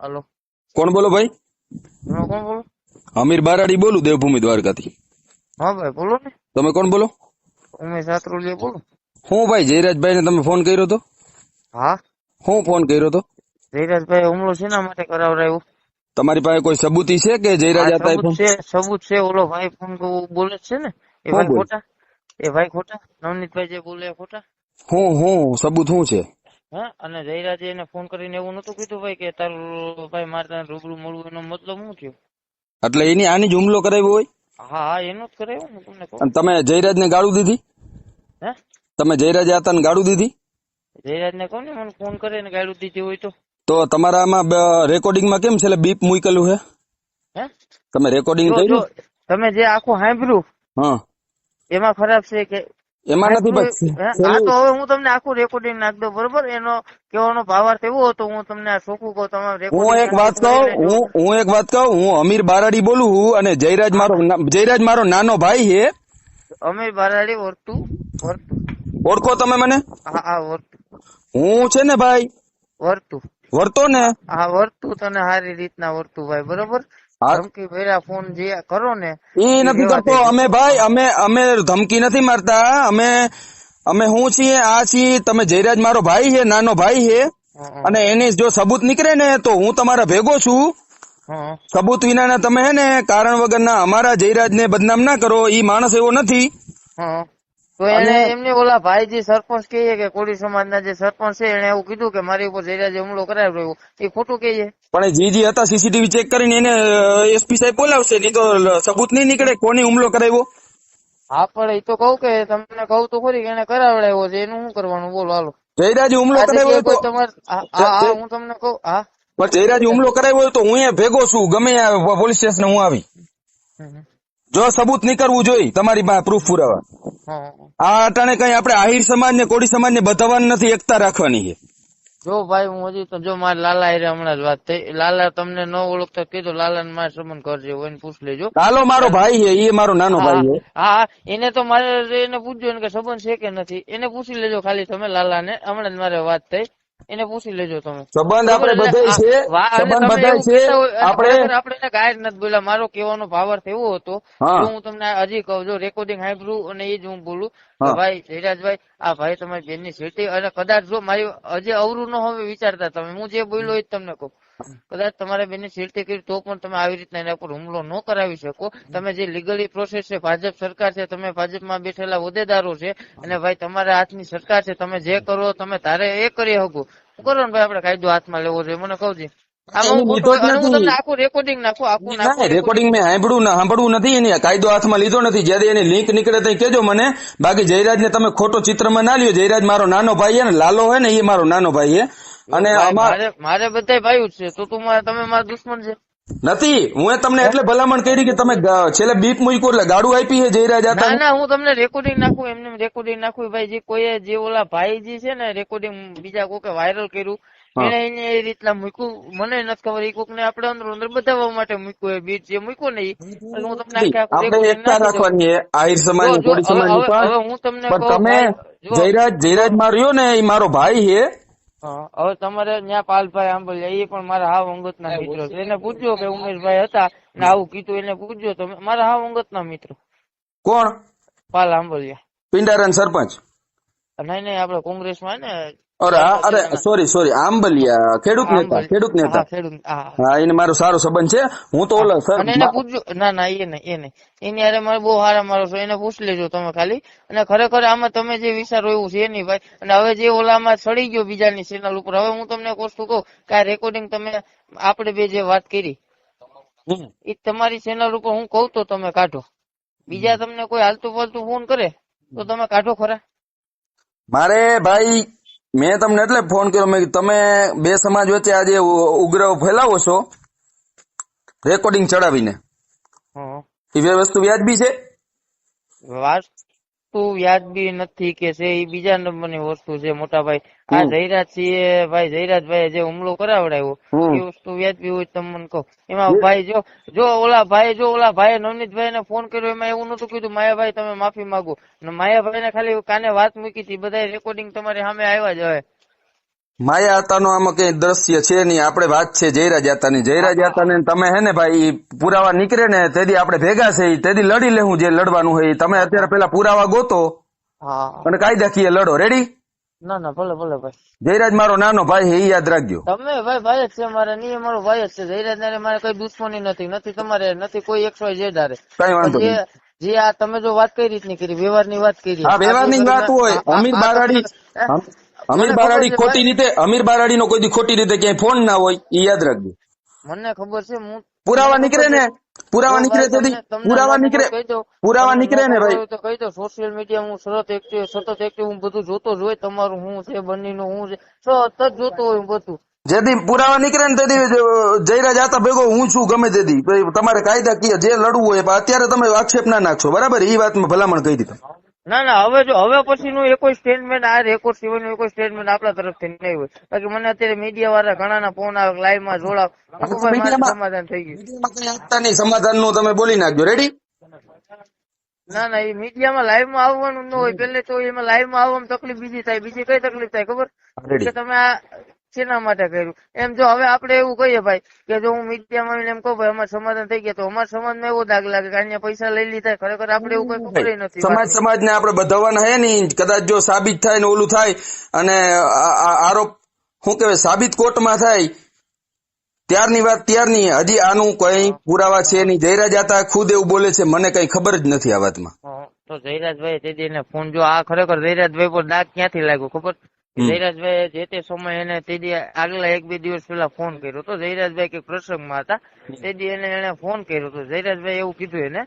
હાલો. કોણ બોલો ભાઈ? કોણ બોલો? અમીર બારાડી બોલું દેવભૂમિ દ્વારકાથી. હા ભાઈ બોલો ને. તમે કોણ બોલો? ઉમેશ સાત્રોલિયા બોલો. હું ભાઈ જયરાજભાઈ ને તમે ફોન કર્યો તો? હા. હું ફોન કર્યો તો? જયરાજભાઈ હુમલો શેના માટે કરાવરાયો તમારી પાસે કોઈ સબૂતી છે કે જયરાજ આ છે સબૂત છે. ઓલો ભાઈ ફોન બોલે છે ને. એ ભાઈ ખોટા? એ ભાઈ ખોટા? નવનીતભાઈ જે બોલે ખોટા? હું હું સબૂત શું છે? હા અને જયરાજે એને ફોન કરીને એવું નતું કીધું ભાઈ કે તારું ભાઈ મારે તને રૂબરૂ મળવું એનો મતલબ શું થયો? એટલે એની આની જ હુમલો કરાવ્યો હોય? હા હા એનો જ કરાવ્યો હું તમને કહું. અને તમે જયરાજને ગાળું દીધી? હે? તમે જયરાજ હતા ને ગાળું દીધી? જયરાજ ને કહું ને મને ફોન કરે ને ગાળું દીધી હોય તો. તો તમારામાં રેકોર્ડિંગમાં કેમ છે બીપ મૂકેલું છે હે? તમે રેકોર્ડિંગ કર્યું? તમે જે આખું સાંભળ્યું હા. એમાં ખરાબ છે કે એમાં નથી? બસ હા? તો હવે હું તમને આખું રેકોર્ડિંગ નાખ દઉં બરોબર? એનો કહેવાનો ભાવાર્થ એવો હતો હું તમને આ શોખું કહું તમારે હું એક વાત કહું હું હું એક વાત કહું હું અમીર બારાડી બોલું અને જયરાજ મારો જયરાજ મારો નાનો ભાઈ છે. અમીર બારાડી ઓળખતું વર્તું. ઓળખો તમે મને? હા હા ઓળખતું હું છે ને ભાઈ? વર્તુ. વર્તો ને? હા વર્તુ તને સારી રીતના વર્તુ ભાઈ બરોબર. ધમકી ભર્યા ફોન જે કરો ને એ નથી કરતો. અમે ભાઈ અમે અમે ધમકી નથી મારતા. અમે અમે હું છીએ આ છીએ તમે જયરાજ મારો ભાઈ છે નાનો ભાઈ છે. અને એને જો સબૂત નીકળે ને તો હું તમારા ભેગો છું. સબૂત વિનાના તમે હે ને કારણ વગરના અમારા જયરાજ ને બદનામ ના કરો. ઈ માણસ એવો નથી. તો એને એમને ઓલા ભાઈ જે સરપંચ કહે કે કોળી સમાજના જે સરપંચ છે એને એવું કીધું કે મારી ઉપર જયરાજે હુમલો કરાવ્યો એ ખોટું કહીએ. પણ જે જી જી હતા સીસીટીવી ચેક કરીને એને એસપી સાહેબ બોલાવશે નહીં તો સબૂત નહીં નીકળે કોની હુમલો કરાવ્યો? હા પણ એ તો કહું કે તમને કહું તો ખરી કે એને કરાવડાવ્યો છે એનું શું કરવાનું? બોલો હાલો. જયરાજી હુમલો કરાવ્યો તો તમારે હા હા, તમને કહું હા. પણ જયરાજી હુમલો કરાવ્યો તો હું એ ભેગો છું ગમે પોલીસ સ્ટેશન હું આવી. જો સબૂત નીકળવું જોઈએ તમારી પાસે પ્રૂફ પુરાવા. આ અટાણે કઈ આપણે આહિર સમાજ ને કોડી સમાજ ને બધાવાનું નથી એકતા રાખવાની છે. જો ભાઈ હું હજી તો જો મારા લાલા હારે હમણાં જ વાત થઈ. લાલા તમને ન ઓળખતા કીધું લાલા ને મારે સંબંધ કરજે હોય પૂછ લેજો. કાલો મારો ભાઈ છે એ મારો નાનો ભાઈ છે. હા એને તો મારે એને પૂછજો કે સંબંધ છે કે નથી? એને પૂછી લેજો ખાલી તમે લાલા ને હમણાં જ મારે વાત થઈ. એને પૂછી લેજો તમે સંબંધ આપણે બધાય છે સંબંધ બધાય છે આપણે આપણે ગાયર નથી બોલ્યા મારો કહેવાનો ભાવાર્થ એવો હતો હા. હું તમને હજી કહું જો રેકોર્ડિંગ સાંભળું અને એ જ હું બોલું. ભાઈ ધીરાજભાઈ આ ભાઈ તમારી બેનની સીટી અને કદાચ જો મારી હજી અવરું ન હવે વિચારતા તમે. હું જે બોલ્યો એ જ તમને કહું. કદાચ તમારા બેનની સીટી કરી તો પણ તમે આવી રીતના એના પર હુમલો ન કરાવી શકો. તમે જે લીગલી પ્રોસેસ છે ભાજપ સરકાર છે તમે ભાજપમાં બેઠેલા હોદ્દેદારો છે અને ભાઈ તમારા હાથની સરકાર છે તમે જે કરો તમે તારે એ કરી શકો. કરો ને ભાઈ આપણે કાયદો હાથમાં લેવો જોઈએ? મને કહું છે રેકોર્ડિંગ મેં સાંભળ્યું ના સાંભળવું નથી એની કાયદો હાથમાં લીધો નથી. જયારે એની લિંક નીકળે તો કેજો મને બાકી જયરાજ ને તમે ખોટો ચિત્રમાં ના લ્યો. જયરાજ મારો નાનો ભાઈ ને લાલો હોય ને એ મારો નાનો ભાઈ છે. અને મારે બધા ભાઈ છે. તો તું તમે મારા દુશ્મન છે. નથી. હું તમને એટલે ભલામણ કરી કે તમે છેલ્લે બીપ મૂક્યું એટલે ગાડું આપી છે જયરાજ ના હતા ના હું તમને રેકોર્ડિંગ નાખું એમને રેકોર્ડિંગ નાખું. ભાઈ જે કોઈ જે ઓલા ભાઈ જે છે ને રેકોર્ડિંગ બીજા કોકે વાયરલ કર્યું. એને એને એ રીતના મૂક્યું. મને નથી ખબર એ કોક ને આપડે અંદર અંદર બતાવવા માટે મૂક્યું એ બીટ જે મૂક્યું ને હું તમને આપણે એકતા રાખવાની આહિર સમાજ કોળી સમાજ હવે- હું તમને તમે જયરાજ જયરાજ માર્યો ને એ મારો ભાઈ છે હવે તમારે ત્યાં પાલભાઈ આંબલિયા એ પણ મારા હાવ અંગતના મિત્રો છે. એને પૂછજો કે ઉમેશભાઈ હતા ને આવું કીધું એને પૂછજો. તમે મારા હાવ અંગતના મિત્રો. કોણ? પાલ આંબલિયા. પિંડારન સરપંચ. નહીં નહીં આપડે કોંગ્રેસમાં ને અરે અરે સોરી સોરી આંબલિયા ખેડૂત નેતા ખેડૂત નેતા. હા એને મારો સારો સંબંધ છે. હું તો ઓલા સર એને પૂછજો ના ના એ નહીં એ નહીં. એની અરે મારે બહુ સારા મારો છો એને પૂછ લેજો તમે ખાલી. અને ખરેખર આમાં તમે જે વિચારો એવું છે નહીં ભાઈ અને હવે જે ઓલામાં સડી ગયો બીજાની ચેનલ ઉપર હવે હું તમને એક કહું કે આ રેકોર્ડિંગ તમે આપણે બે જે વાત કરી એ તમારી ચેનલ ઉપર હું કહું તો તમે કાઢો. બીજા તમને કોઈ હાલતું ફાલતું ફોન કરે તો તમે કાઢો ખરા. મારે ભાઈ મેં તમને એટલે ફોન કર્યો મેં તમે બે સમાજ વચ્ચે આજે ઉગ્ર ફેલાવો છો રેકોર્ડિંગ ચડાવીને. એ વસ્તુ વ્યાજબી છે વાસ્તુ વ્યાજબી નથી કે છે એ બીજા નંબરની વસ્તુ છે મોટા ભાઈ આ જયરાજ સિંહ ભાઈ જયરાજભાઈ જે હુમલો કરાવડાવ્યો. એ વસ્તુ વ્યાજબી હોય તમને તમે મને કહો. એમાં ભાઈ જો જો ઓલા ભાઈ જો ઓલા ભાઈ નવનીતભાઈ ને ફોન કર્યો એમાં એવું નતું કીધું માયાભાઈ તમે માફી માંગો. અને માયાભાઈ ને ખાલી કાને વાત મૂકી હતી બધા રેકોર્ડિંગ તમારી સામે આવ્યા જ હવે માયા આતાનો આમાં કઈ દ્રશ્ય છે નહીં. આપણે વાત છે જયરાજ આતાની જયરાજ આતાને તમે હે ને ભાઈ પુરાવા નીકળે ને તેથી આપણે ભેગા છે તેથી લડી લેવું જે લડવાનું હોય તમે અત્યારે પેલા પુરાવા ગોતો. અને કાયદાકીય લડો. રેડી ના ના ભલે ભલે ભાઈ. જયરાજ મારો નાનો ભાઈ એ યાદ રાખજો. તમે ભાઈ ભાઈ જ છે મારા નહીં મારો ભાઈ જ છે. જયરાજ ને મારે કઈ દુશ્મની નથી. નથી તમારે નથી કોઈ એકસો જેડ હારે કઈ વાંધો જે આ તમે જો વાત કઈ રીતની કરી વ્યવહારની વાત કરી. હા વ્યવહારની વાત હોય. આ બારાડી અમીર બારાડી ખોટી રીતે અમીર બારાડી નો કોઈ ખોટી રીતે ક્યાંય ફોન ના હોય એ યાદ રાખજો. મને ખબર છે હું પુરાવા નીકળે ને પુરાવા નીકળે તેથી પુરાવા નીકળે. પુરાવા નીકળે ને ભાઈ. તો કહી દો. સોશિયલ મીડિયા હું સતત એક્ટિવ સતત એક્ટિવ હું બધું જોતો જ હોય તમારું હું છે બંનેનું હું છે સતત જોતો હોય બધું. જેથી પુરાવા નીકળે ને તેથી જ- જાતા ભેગો હું છું ગમે તેથી. તમારે તમારે કાયદાકીય જે લડવું હોય અત્યારે તમે આક્ષેપ ના નાખશો. બરાબર? એ વાતમાં ભલામણ કહી દીધું. ના ના હવે જો હવે પછીનું એ કોઈ સ્ટેટમેન્ટ આ રેકોર્ડ સિવાયનું નું કોઈ સ્ટેટમેન્ટ આપણા તરફથી નહીં હોય. બાકી મને અત્યારે મીડિયા વાળા ઘણાના ફોન આવે લાઈવમાં જોડાવ. સમાધાન થઈ ગયું. સમાધાનનું તમે બોલી નાખજો. રેડી ના ના એ મીડિયામાં લાઈવમાં આવવાનું ન હોય. પેલે તો એમાં લાઈવમાં આવવામાં તકલીફ બીજી થાય બીજી કઈ તકલીફ થાય ખબર? કે તમે આ શેના માટે કર્યું? એમ જો હવે આપણે એવું કહીએ ભાઈ કે જો હું મીડિયામાં આવીને એમ કહું ભાઈ અમારે સમાધાન થઈ ગયા તો અમારા સમાજમાં એવો દાગ લાગે કે અહીંયા પૈસા લઈ લીધા. ખરેખર આપણે એવું કઈ ખબર નથી સમાજ સમાજ ને આપડે બધાવાના હે નહીં કદાચ જો સાબિત થાય ને ઓલું થાય અને આરોપ શું કહેવાય સાબિત કોર્ટમાં થાય ત્યારની વાત ત્યારની હજી આનું કઈ પુરાવા છે નહીં. જયરાજ આતા ખુદ એવું બોલે છે મને કઈ ખબર જ નથી આ વાતમાં. તો જયરાજભાઈ તે ફોન જો આ ખરેખર જયરાજભાઈ પર દાગ ક્યાંથી લાગ્યો ખબર. જયરાજભાઈ જે તે સમય એને તે દી આગલા એક બે દિવસ પહેલા ફોન કર્યો હતો. જયરાજભાઈ કે પ્રસંગમાં હતા. તે દી એને એને ફોન કર્યો તો જયરાજભાઈ એવું કીધું એને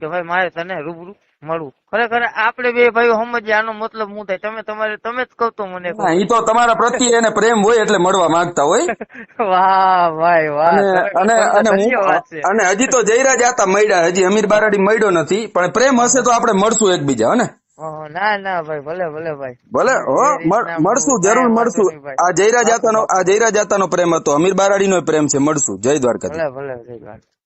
કે ભાઈ મારે તને રૂબરૂ મળવું. ખરેખર આપણે બે ભાઈઓ સમજીએ આનો મતલબ હું થાય? તમે તમારે તમે જ કહો તો મને એ તો તમારા પ્રત્યે એને પ્રેમ હોય એટલે મળવા માંગતા હોય. વાહ ભાઈ વાહ. અને અને અને છે. અને હજી તો જયરાજ આતા મળ્યા. હજી અમીર બારાડી મળ્યો નથી. પણ પ્રેમ હશે તો આપણે મળશું એકબીજા ને? ના ના ભાઈ ભલે ભલે ભાઈ. ભલે હો એ રીતના મળ- મળશું જરૂર મળશું. આ જયરાજ આતાનો આ પ્રેમ હતો અમીર બારાડીનો પ્રેમ છે મળશું. જય દ્વારકાધીશ. ભલે ભલે જય દ્વારકા.